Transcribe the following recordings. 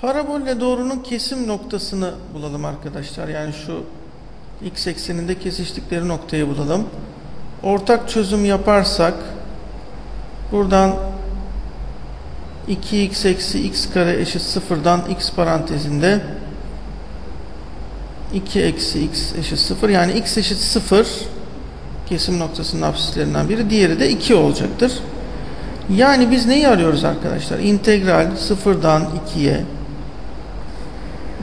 Parabolle doğrunun kesim noktasını bulalım arkadaşlar. Yani şu x ekseninde kesiştikleri noktayı bulalım. Ortak çözüm yaparsak buradan 2x eksi x kare eşit sıfırdan x parantezinde 2 eksi x eşit 0 yani x eşit 0 kesim noktasının apsislerinden biri diğeri de 2 olacaktır. Yani biz neyi arıyoruz arkadaşlar? İntegral 0'dan 2'ye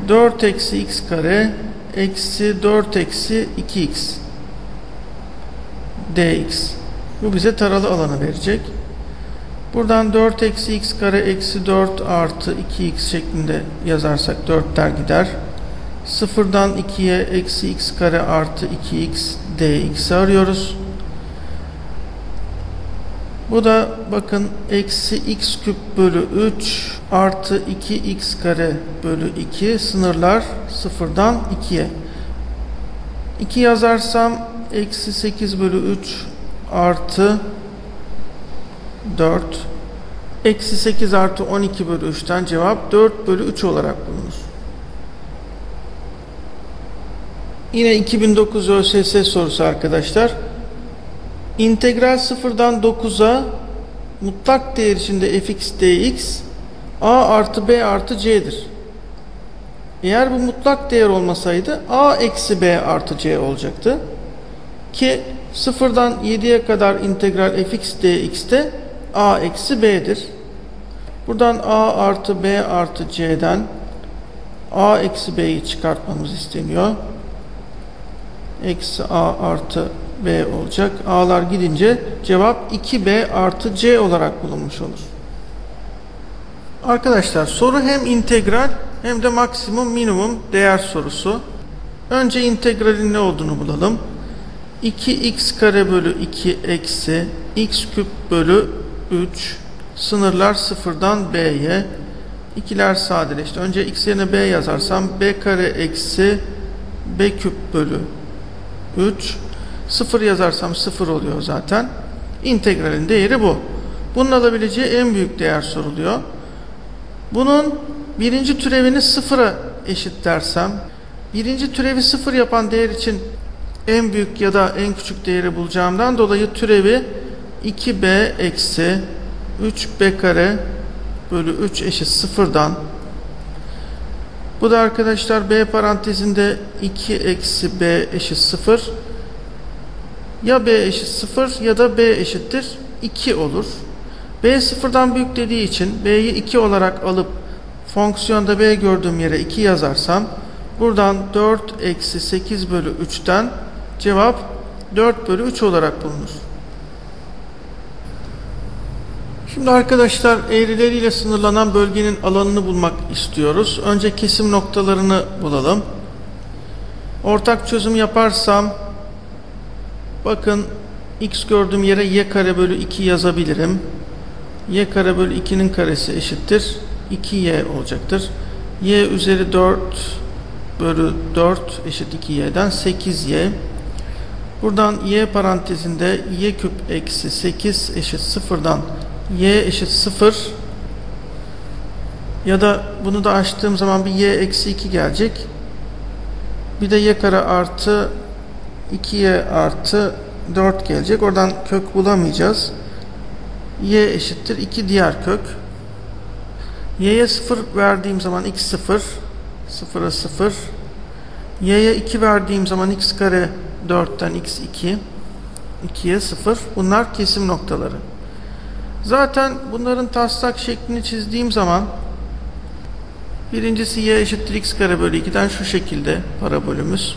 4 eksi x kare eksi 4 eksi 2x dx. Bu bize taralı alanı verecek. Buradan 4 eksi x kare eksi 4 artı 2x şeklinde yazarsak 4 der gider. Sıfırdan 2'ye eksi x kare artı 2x dx'i arıyoruz. Bu da bakın eksi x küp bölü 3 artı 2x kare bölü 2 sınırlar sıfırdan 2'ye. 2 yazarsam eksi 8 bölü 3 artı 4 eksi 8 artı 12 bölü 3'ten cevap 4 bölü 3 olarak bulunur. Yine 2009 ÖSS sorusu arkadaşlar. İntegral sıfırdan 9'a mutlak değer içinde fx dx a artı b artı c'dir. Eğer bu mutlak değer olmasaydı a eksi b artı c olacaktı. Ki sıfırdan 7'ye kadar integral fx dx'te a eksi b'dir. Buradan a artı b artı c'den a eksi b'yi çıkartmamız isteniyor. Eksi a artı b olacak. a'lar gidince cevap 2b artı c olarak bulunmuş olur. Arkadaşlar soru hem integral hem de maksimum minimum değer sorusu. Önce integralin ne olduğunu bulalım. 2x kare bölü 2 eksi x küp bölü 3 sınırlar sıfırdan b'ye ikiler sadeleşti. Önce x yerine b yazarsam b kare eksi b küp bölü 3 0 yazarsam 0 oluyor zaten. İntegralin değeri bu. Bunun alabileceği en büyük değer soruluyor. Bunun birinci türevini sıfıra eşit dersem birinci türevi sıfır yapan değer için en büyük ya da en küçük değeri bulacağımdan dolayı türevi 2b eksi 3b kare bölü 3 eşit sıfırdan bu da arkadaşlar b parantezinde 2 eksi b eşit 0 ya b eşit 0 ya da b eşittir 2 olur. b sıfırdan büyük dediği için b'yi 2 olarak alıp fonksiyonda b gördüğüm yere 2 yazarsam buradan 4 eksi 8 bölü 3'ten cevap 4 bölü 3 olarak bulunur. Şimdi arkadaşlar eğrileriyle sınırlanan bölgenin alanını bulmak istiyoruz. Önce kesim noktalarını bulalım. Ortak çözüm yaparsam bakın x gördüğüm yere y kare bölü 2 yazabilirim. y kare bölü 2'nin karesi eşittir. 2y olacaktır. y üzeri 4 bölü 4 eşit 2y'den 8y. Buradan y parantezinde y küp eksi 8 eşit sıfırdan y eşit 0 ya da bunu da açtığım zaman bir y eksi 2 gelecek. Bir de y kare artı 2y artı 4 gelecek. Oradan kök bulamayacağız. y eşittir 2 diğer kök. y'ye 0 verdiğim zaman x 0 0'a 0 y'ye 2 verdiğim zaman x kare 4'ten x 2 2'ye 0 bunlar kesim noktaları. Zaten bunların taslak şeklini çizdiğim zaman birincisi y eşittir x kare bölü 2'den şu şekilde parabolümüz.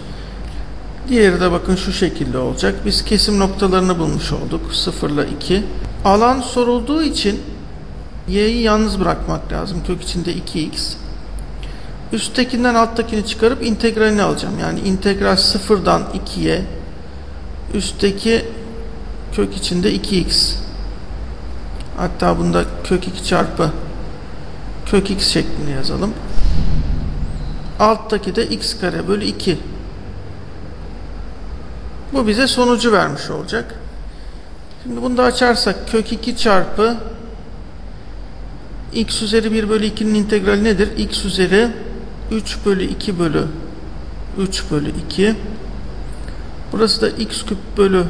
Diğeri de bakın şu şekilde olacak. Biz kesim noktalarını bulmuş olduk. 0 ile 2. Alan sorulduğu için y'yi yalnız bırakmak lazım. Kök içinde 2x. Üsttekinden alttakini çıkarıp integralini alacağım. Yani integral 0'dan 2'ye üstteki kök içinde 2x Hatta bunda kök 2 çarpı kök x şeklinde yazalım. Alttaki de x kare bölü 2. Bu bize sonucu vermiş olacak. Şimdi bunu da açarsak kök 2 çarpı x üzeri 1 bölü 2'nin integrali nedir? x üzeri 3 bölü 2 bölü 3 bölü 2 burası da x küp bölü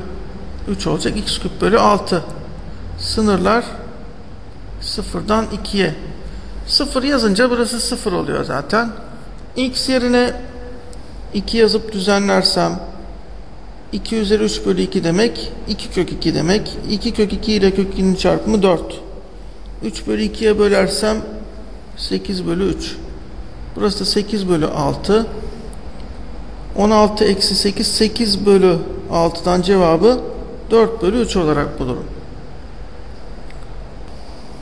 3 olacak. x küp bölü 6 sınırlar sıfırdan 2'ye 0 yazınca burası 0 oluyor zaten. x yerine 2 yazıp düzenlersem 2 üzeri 3 bölü 2 demek 2 kök 2 demek 2 kök 2 ile kök 2'nin çarpımı 4 3 bölü 2'ye bölersem 8 bölü 3 burası da 8 bölü 6 16 eksi 8 8 bölü 6'dan cevabı 4 bölü 3 olarak bulurum.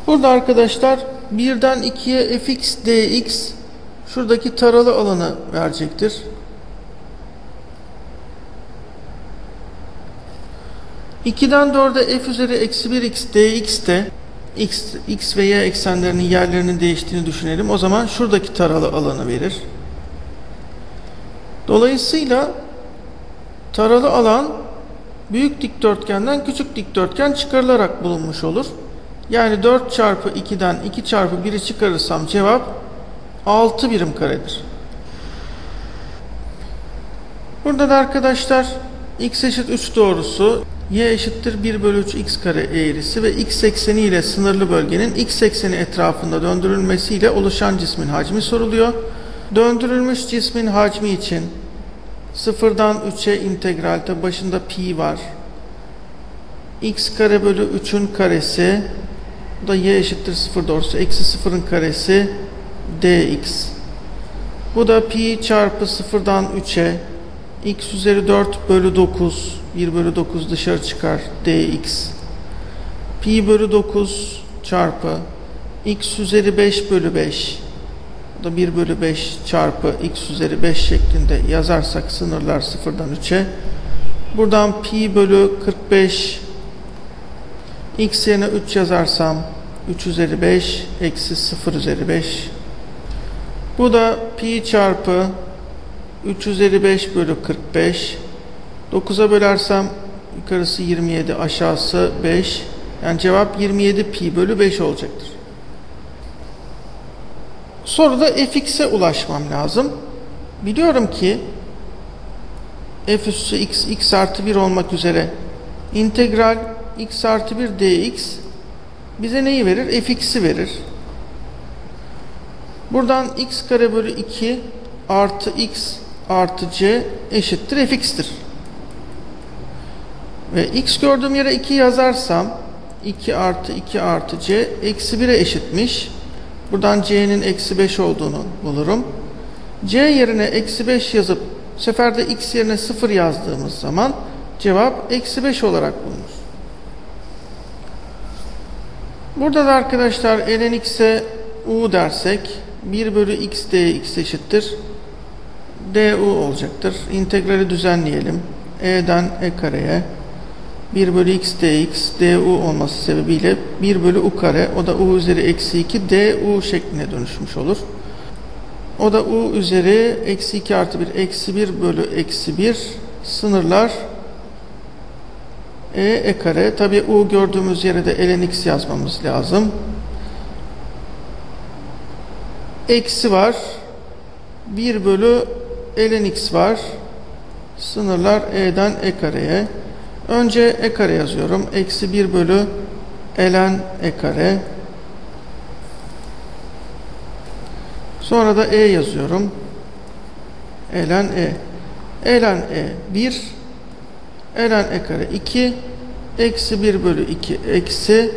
Burada arkadaşlar 1'den 2'ye fx dx şuradaki taralı alanı verecektir. İkiden 4'e f üzeri eksi 1 x dx de x, x ve y eksenlerinin yerlerinin değiştiğini düşünelim. O zaman şuradaki taralı alanı verir. Dolayısıyla taralı alan büyük dikdörtgenden küçük dikdörtgen çıkarılarak bulunmuş olur. Yani 4 çarpı 2'den 2 çarpı 1'i çıkarırsam cevap 6 birim karedir. Burada da arkadaşlar x eşit 3 doğrusu y eşittir 1 bölü 3 x kare eğrisi ve x ekseni ile sınırlı bölgenin x ekseni etrafında döndürülmesiyle oluşan cismin hacmi soruluyor. Döndürülmüş cismin hacmi için sıfırdan 3'e integral tabi başında pi var. x kare bölü 3'ün karesi bu da y eşittir 0 doğrusu eksi 0'ın karesi dx. Bu da pi çarpı sıfırdan 3'e x üzeri 4 bölü 9 1 bölü 9 dışarı çıkar dx. Pi bölü 9 çarpı x üzeri 5 bölü 5 bu da 1 bölü 5 çarpı x üzeri 5 şeklinde yazarsak sınırlar sıfırdan 3'e buradan pi bölü 45 x yerine 3 yazarsam 3 üzeri 5 eksi 0 üzeri 5 bu da pi çarpı 3 üzeri 5 bölü 45 9'a bölersem yukarısı 27 aşağısı 5 yani cevap 27 pi bölü 5 olacaktır. Soruda fx'e ulaşmam lazım. Biliyorum ki f üssü x, x artı 1 olmak üzere integral x artı 1 dx bize neyi verir? fx'i verir. Buradan x kare bölü 2 artı x artı c eşittir fx'tir. Ve x gördüğüm yere 2 yazarsam 2 artı 2 artı c eksi 1'e eşitmiş. Buradan c'nin eksi 5 olduğunu bulurum. c yerine eksi 5 yazıp bu sefer de x yerine 0 yazdığımız zaman cevap eksi 5 olarak bulunur. Burada da arkadaşlar ln x'e u dersek 1 bölü x dx eşittir. du olacaktır. İntegrali düzenleyelim. e'den e kareye 1 bölü x dx du olması sebebiyle 1 bölü u kare o da u üzeri eksi 2 du şekline dönüşmüş olur. O da u üzeri eksi 2 artı 1 eksi 1 bölü eksi 1 sınırlar e, e kare. Tabi u gördüğümüz yere de ln x yazmamız lazım. Eksi var. 1 bölü ln x var. Sınırlar e'den e kareye. Önce e kare yazıyorum. Eksi 1 bölü ln e kare. Sonra da e yazıyorum. ln e. ln e 1 ln e kare 2 eksi 1 bölü 2 eksi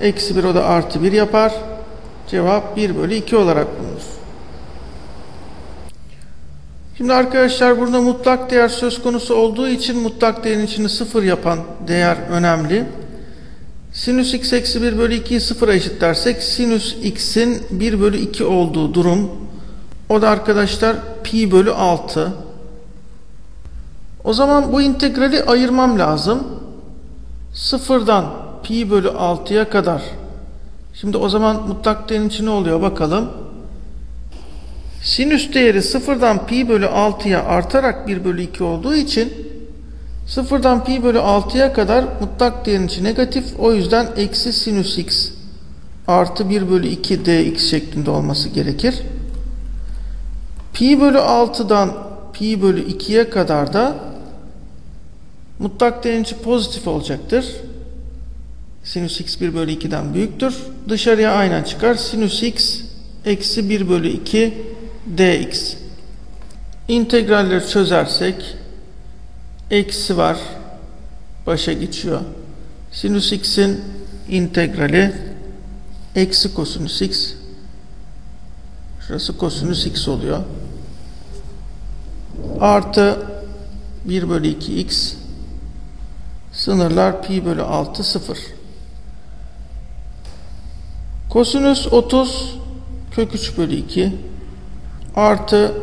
eksi 1 o da artı 1 yapar. Cevap 1 bölü 2 olarak bulunur. Şimdi arkadaşlar burada mutlak değer söz konusu olduğu için mutlak değerin içini sıfır yapan değer önemli. Sinüs x eksi 1 bölü 2'yi sıfıra eşitlersek sinüs x'in 1 bölü 2 olduğu durum o da arkadaşlar pi bölü 6. O zaman bu integrali ayırmam lazım. Sıfırdan pi bölü 6'ya kadar. Şimdi o zaman mutlak değerin içi ne oluyor bakalım. Sinüs değeri sıfırdan pi bölü 6'ya artarak 1 bölü 2 olduğu için sıfırdan pi bölü 6'ya kadar mutlak değerin içi negatif. O yüzden eksi sinüs x artı 1 bölü 2 dx şeklinde olması gerekir. Pi bölü 6'dan pi bölü 2'ye kadar da mutlak değerinci pozitif olacaktır. Sinüs x 1 bölü 2'den büyüktür. Dışarıya aynen çıkar. Sinüs x eksi 1 bölü 2 dx. İntegralleri çözersek eksi var. Başa geçiyor. Sinüs x'in integrali eksi kosinüs x şurası kosinüs x oluyor. Artı 1 bölü 2 x sınırlar pi bölü 6 0. Kosinüs 30 kök 3 bölü 2 artı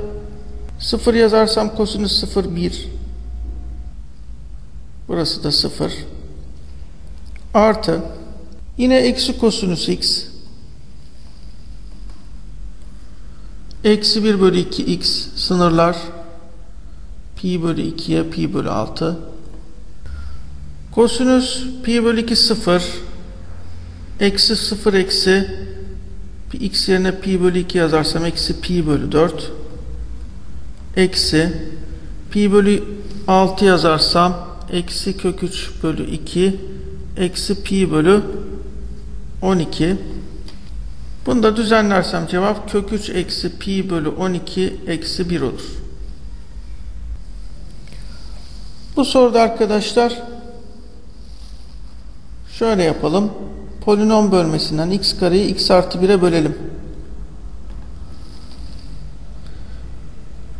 0 yazarsam kosinüs 0 1 burası da 0 artı yine eksi kosinüs x. Eksi 1 bölü 2 x sınırlar. Pi bölü 2'ye pi bölü 6 kosinüs pi bölü 2 0 eksi 0 eksi x yerine pi bölü 2 yazarsam eksi pi bölü 4 eksi pi bölü 6 yazarsam eksi kök 3 bölü 2 eksi pi bölü 12 bunu da düzenlersem cevap kök 3 eksi pi bölü 12 eksi 1 olur. Bu soruda arkadaşlar şöyle yapalım. Polinom bölmesinden x kareyi x artı 1'e bölelim.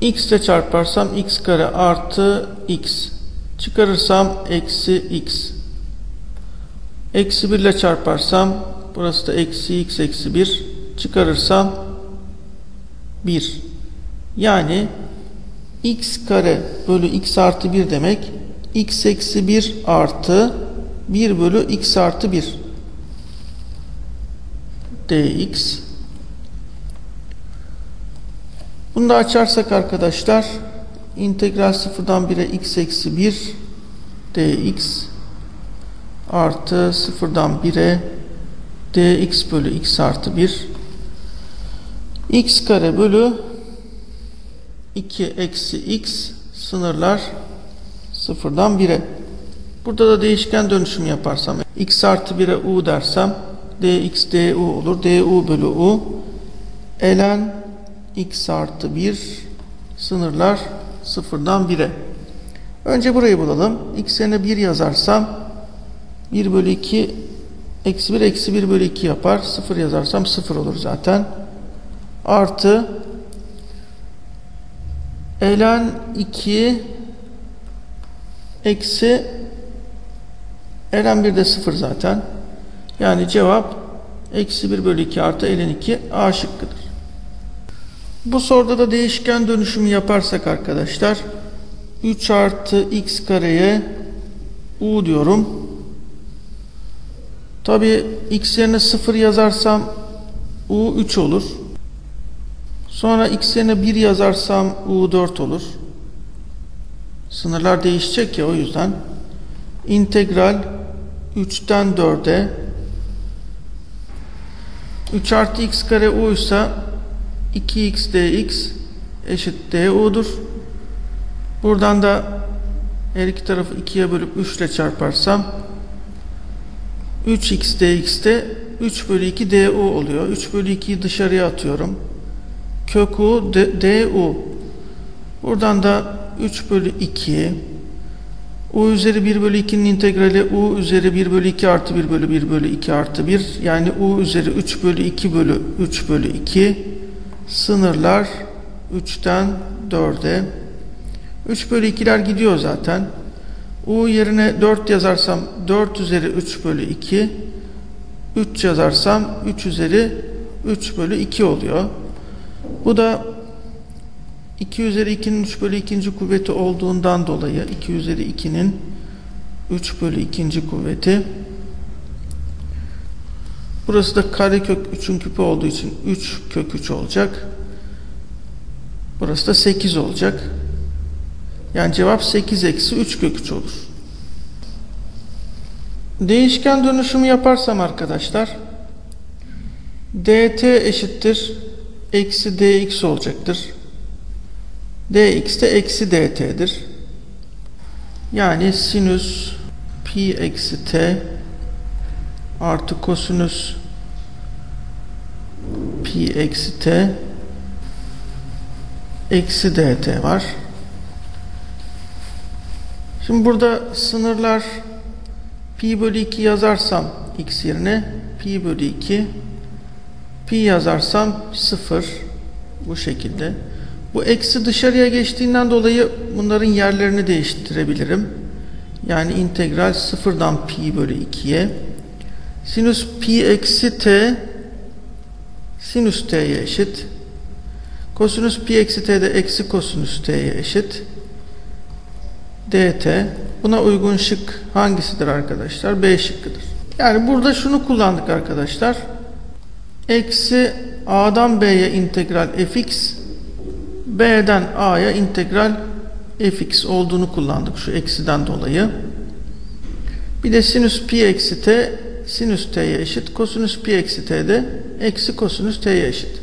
x ile çarparsam x kare artı x. Çıkarırsam eksi x. Eksi 1 ile çarparsam burası da eksi x eksi 1. Çıkarırsam 1. Yani x kare bölü x artı 1 demek x eksi 1 artı 1 bölü x artı 1 dx. Bunu da açarsak arkadaşlar integral sıfırdan 1'e x eksi 1 dx artı sıfırdan 1'e dx bölü x artı 1 x kare bölü 2 eksi x sınırlar sıfırdan 1'e burada da değişken dönüşüm yaparsam x artı 1'e u dersem dx du olur. Du bölü u ln x artı 1 sınırlar sıfırdan 1'e önce burayı bulalım. X yerine 1 yazarsam 1 bölü 2 eksi 1 eksi 1 bölü 2 yapar. 0 yazarsam 0 olur zaten. Artı ln 2 eksi ln 1 de 0 zaten yani cevap eksi 1 bölü 2 artı ln 2 a şıkkıdır bu soruda da değişken dönüşümü yaparsak arkadaşlar 3 artı x kareye u diyorum. Tabi x yerine 0 yazarsam u 3 olur. Sonra x yerine 1 yazarsam u 4 olur. Sınırlar değişecek ya o yüzden. İntegral 3'ten 4'e 3 artı x kare u ise 2x dx eşit du'dur. Buradan da her iki tarafı 2'ye bölüp 3 ile çarparsam 3x dx de 3 bölü 2 du oluyor. 3 bölü 2'yi dışarıya atıyorum. Kök u du. Buradan da 3 bölü 2 u üzeri 1 bölü 2'nin integrali u üzeri 1 bölü 2 artı 1 bölü 1 bölü 2 artı 1 yani u üzeri 3 bölü 2 bölü 3 bölü 2 sınırlar 3'ten 4'e 3 bölü 2'ler gidiyor zaten. U yerine 4 yazarsam 4 üzeri 3 bölü 2 3 yazarsam 3 üzeri 3 bölü 2 oluyor. Bu da 2 üzeri 2'nin 3 bölü 2. kuvveti olduğundan dolayı 2 üzeri 2'nin 3 bölü 2. kuvveti Burası da karekök 3'ün küpü olduğu için 3 kök 3 olacak. Burası da 8 olacak. Yani cevap 8 eksi 3 kök 3 olur. Değişken dönüşümü yaparsam arkadaşlar dt eşittir eksi dx olacaktır. Dx de eksi dt'dir. Yani sinüs pi eksi t artı kosinüs pi eksi t eksi dt var. Şimdi burada sınırlar pi bölü 2 yazarsam x yerine pi bölü 2 pi yazarsam 0 bu şekilde. Bu eksi dışarıya geçtiğinden dolayı bunların yerlerini değiştirebilirim. Yani integral sıfırdan pi bölü 2'ye sinüs pi eksi t sinüs t'ye eşit. Kosinüs pi eksi t de eksi kosinüs t'ye eşit. dt buna uygun şık hangisidir arkadaşlar? B şıkkıdır. Yani burada şunu kullandık arkadaşlar. Eksi a'dan b'ye integral fx b'den a'ya integral fx olduğunu kullandık şu eksiden dolayı. Bir de sinüs pi eksi t sinüs t'ye eşit. Kosinüs pi eksi t de eksi kosinüs t'ye eşit.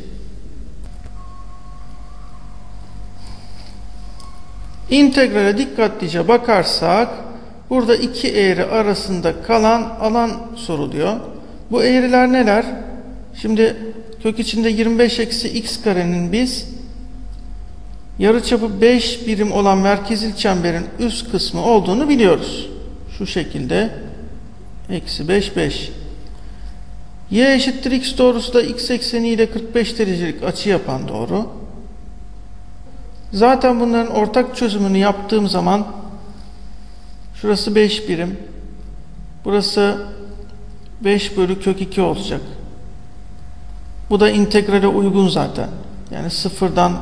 İntegrale dikkatlice bakarsak burada iki eğri arasında kalan alan soruluyor. Bu eğriler neler? Şimdi kök içinde 25 eksi x karenin biz yarıçapı 5 birim olan merkezil çemberin üst kısmı olduğunu biliyoruz. Şu şekilde eksi 5 5 y eşittir x doğrusu da x ekseni ile 45 derecelik açı yapan doğru. Zaten bunların ortak çözümünü yaptığım zaman şurası 5 birim burası 5 bölü kök 2 olacak. Bu da integrale uygun zaten. Yani sıfırdan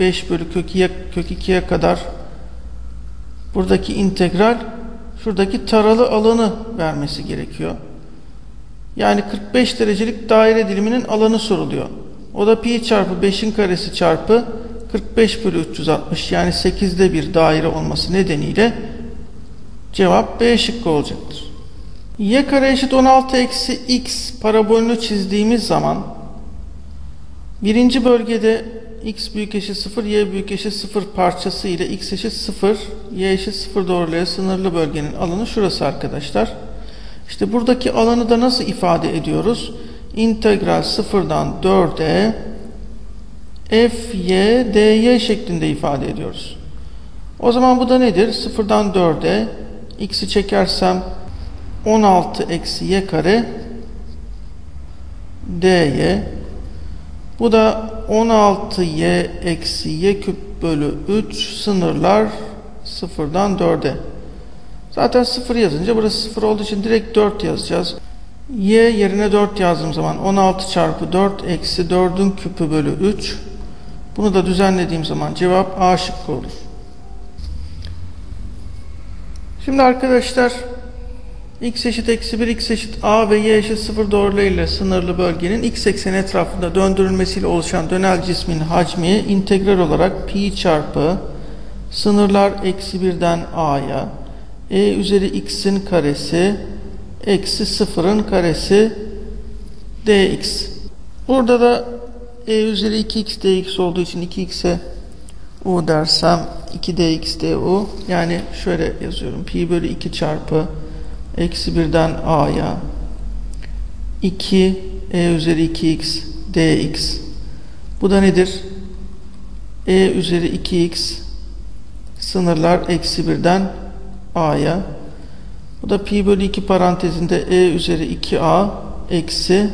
5 bölü kök 2'ye kök 2'ye kadar buradaki integral şuradaki taralı alanı vermesi gerekiyor. Yani 45 derecelik daire diliminin alanı soruluyor. O da pi çarpı 5'in karesi çarpı 45 bölü 360 yani 8'de bir daire olması nedeniyle cevap B şıkkı olacaktır. y kare eşit 16 eksi x parabolünü çizdiğimiz zaman birinci bölgede x büyük eşit 0, y büyük eşit 0 parçası ile x eşit 0, y eşit 0 doğruluya sınırlı bölgenin alanı şurası arkadaşlar. İşte buradaki alanı da nasıl ifade ediyoruz? İntegral 0'dan 4'e f, y, dy şeklinde ifade ediyoruz. O zaman bu da nedir? 0'dan 4'e x'i çekersem 16 eksi y kare dy bu da 16y eksi y küp bölü 3 sınırlar 0'dan 4'e. Zaten 0 yazınca burası 0 olduğu için direkt 4 yazacağız. y yerine 4 yazdığım zaman 16 çarpı 4 eksi 4'ün küpü bölü 3. Bunu da düzenlediğim zaman cevap A şıkkı olur. Şimdi arkadaşlar x eşit eksi 1, x eşit a ve y eşit 0 doğrularıyla sınırlı bölgenin x ekseni etrafında döndürülmesiyle oluşan dönel cismin hacmi integral olarak pi çarpı sınırlar eksi 1'den a'ya e üzeri x'in karesi eksi 0'ın karesi dx. Burada da e üzeri 2x dx olduğu için 2x'e u dersem 2dx du yani şöyle yazıyorum pi bölü 2 çarpı eksi 1'den a'ya 2 e üzeri 2x dx bu da nedir? e üzeri 2x sınırlar eksi 1'den a'ya bu da pi bölü 2 parantezinde e üzeri 2a eksi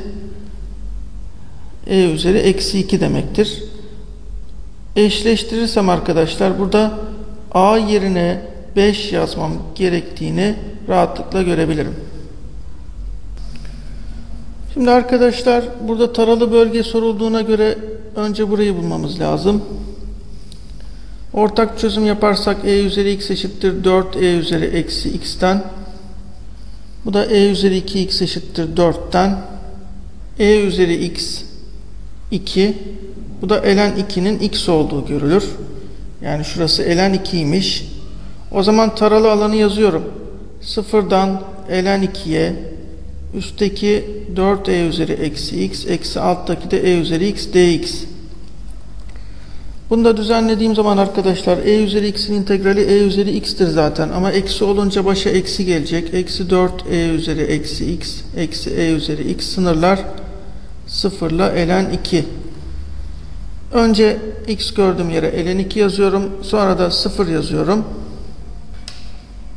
e üzeri eksi 2 demektir. Eşleştirirsem arkadaşlar burada a yerine 5 yazmam gerektiğini rahatlıkla görebilirim. Şimdi arkadaşlar burada taralı bölge sorulduğuna göre önce burayı bulmamız lazım. Ortak çözüm yaparsak e üzeri x eşittir 4 e üzeri eksi x'ten. Bu da e üzeri 2x eşittir 4'ten. e üzeri x 2. Bu da ln 2'nin x olduğu görülür. Yani şurası ln 2'ymiş. O zaman taralı alanı yazıyorum. Sıfırdan ln 2'ye Üstteki 4e üzeri eksi x eksi alttaki de e üzeri x dx. Bunu da düzenlediğim zaman arkadaşlar e üzeri x'in integrali e üzeri x'tir zaten ama eksi olunca başa eksi gelecek. Eksi 4 e üzeri eksi x eksi e üzeri x sınırlar sıfırla ln 2. Önce x gördüğüm yere ln 2 yazıyorum. Sonra da 0 yazıyorum.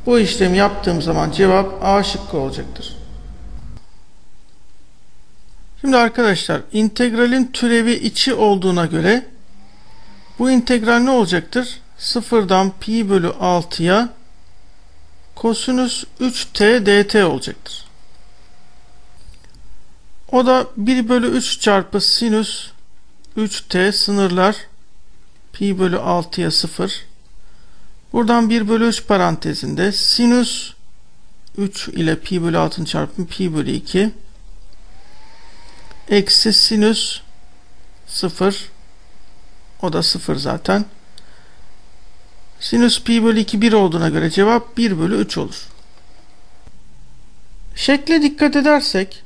Bu işlemi yaptığım zaman cevap A şıkkı olacaktır. Şimdi arkadaşlar integralin türevi içi olduğuna göre bu integral ne olacaktır? Sıfırdan pi bölü 6'ya kosinüs 3t dt olacaktır. O da 1 bölü 3 çarpı sinüs 3t sınırlar pi bölü 6'ya 0. Buradan 1 bölü 3 parantezinde sinüs 3 ile pi bölü 6'ın çarpımı pi bölü 2 eksi sinüs 0 o da 0 zaten. Sinüs pi bölü 2 1 olduğuna göre cevap 1 bölü 3 olur. Şekle dikkat edersek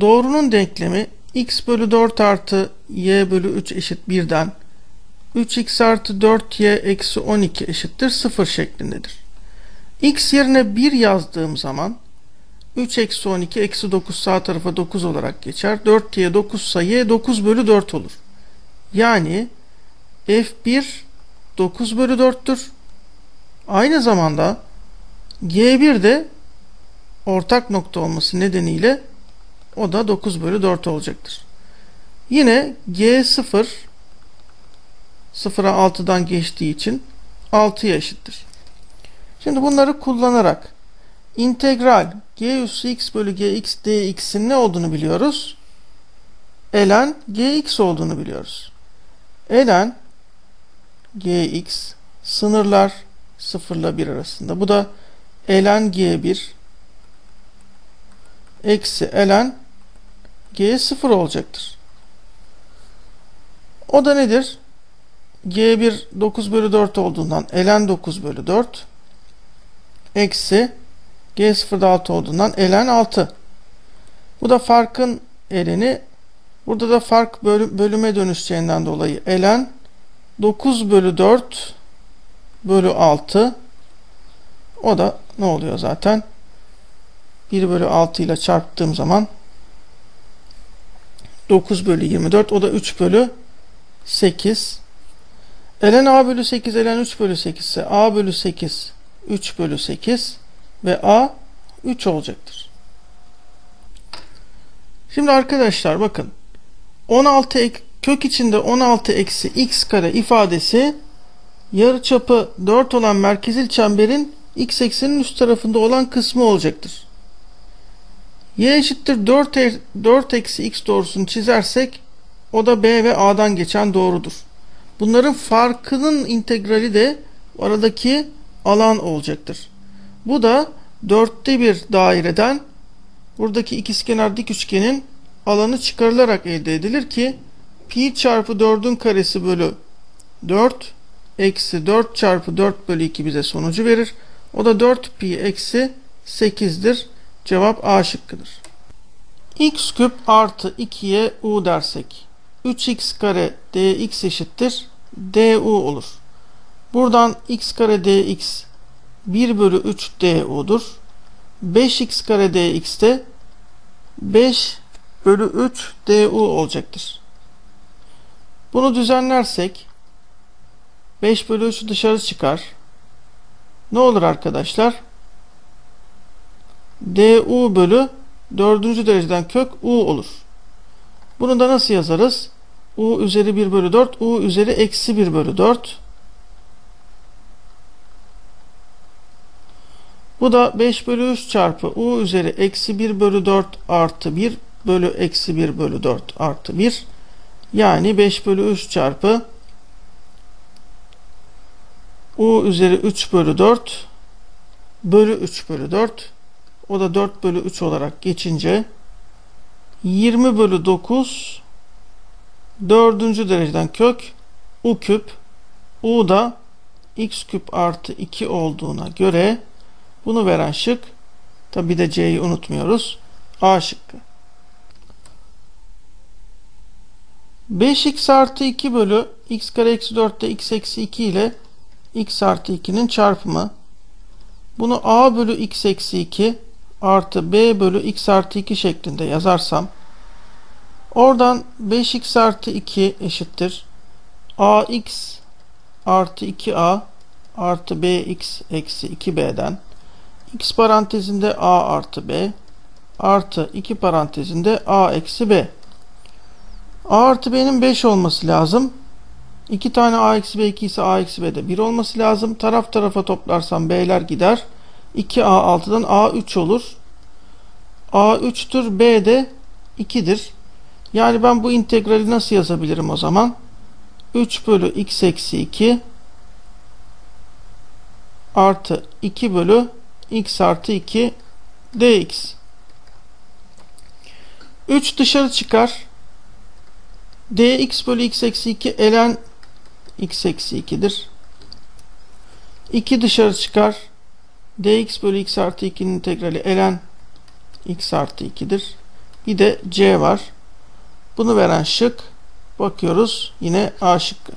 doğrunun denklemi x bölü 4 artı y bölü 3 eşit 1'den 3x artı 4y eksi 12 eşittir 0 şeklindedir. x yerine 1 yazdığım zaman 3 eksi 12 eksi 9 sağ tarafa 9 olarak geçer. 4y 9 ise y 9 bölü 4 olur. Yani f1 9 bölü 4'tür. Aynı zamanda g1 de ortak nokta olması nedeniyle o da 9 bölü 4 olacaktır. Yine g0 0'a 6'dan geçtiği için 6'ya eşittir. Şimdi bunları kullanarak integral g üssü x bölü gx dx'in ne olduğunu biliyoruz. ln gx olduğunu biliyoruz. ln gx sınırlar 0 ile 1 arasında. Bu da ln g1 eksi ln g0 olacaktır. O da nedir? G1 9 bölü 4 olduğundan ln 9 bölü 4 eksi G0'da 6 olduğundan ln 6. Bu da farkın eleni. Burada da fark bölüme dönüşeceğinden dolayı ln 9 bölü 4 bölü 6 o da ne oluyor zaten 1 bölü 6 ile çarptığım zaman 9 bölü 24 o da 3 bölü 8 ln a bölü 8 ln 3 bölü 8 ise a bölü 8 3 bölü 8 ve a 3 olacaktır. Şimdi arkadaşlar bakın 16 ek, kök içinde 16 eksi x kare ifadesi yarıçapı 4 olan merkezil çemberin x eksenin üst tarafında olan kısmı olacaktır. y eşittir 4, 4 eksi x doğrusunu çizersek o da b ve a'dan geçen doğrudur. Bunların farkının integrali de aradaki alan olacaktır. Bu da dörtte bir daireden buradaki ikizkenar dik üçgenin alanı çıkarılarak elde edilir ki pi çarpı 4'ün karesi bölü 4 eksi 4 çarpı 4 bölü 2 bize sonucu verir. O da 4 pi eksi 8'dir. Cevap A şıkkıdır. x küp artı 2'ye u dersek 3x kare dx eşittir du olur. Buradan x kare dx 1 bölü 3 du'dur. 5x kare dx de 5 bölü 3 du olacaktır. Bunu düzenlersek 5 bölü 3 dışarı çıkar. Ne olur arkadaşlar? du bölü 4. dereceden kök u olur. Bunu da nasıl yazarız? U üzeri 1 bölü 4 u üzeri eksi 1 bölü 4 Bu da 5 bölü 3 çarpı u üzeri eksi 1 bölü 4 artı 1 bölü eksi 1 bölü 4 artı 1 yani 5 bölü 3 çarpı u üzeri 3 bölü 4 bölü 3 bölü 4 o da 4 bölü 3 olarak geçince 20 bölü 9 dördüncü dereceden kök u küp u da x küp artı 2 olduğuna göre bunu veren şık tabi de c'yi unutmuyoruz A şıkkı. 5x artı 2 bölü x kare eksi 4'te x eksi 2 ile x artı 2'nin çarpımı. Bunu a bölü x eksi 2 artı b bölü x artı 2 şeklinde yazarsam oradan 5x artı 2 eşittir ax artı 2a artı bx eksi 2b'den x parantezinde a artı b artı 2 parantezinde a eksi b a artı b'nin 5 olması lazım. 2 tane a eksi b 2 ise a eksi b de 1 olması lazım. Taraf tarafa toplarsam b'ler gider. 2a 6'dan a 3 olur. a 3'tür b de 2'dir. Yani ben bu integrali nasıl yazabilirim o zaman? 3 bölü x eksi 2 artı 2 bölü x artı 2 dx. 3 dışarı çıkar. dx bölü x eksi 2 elen x eksi 2'dir. 2 dışarı çıkar. dx bölü x artı 2'nin integrali elen x artı 2'dir. Bir de c var. Bunu veren şık. Bakıyoruz yine A şıkkı.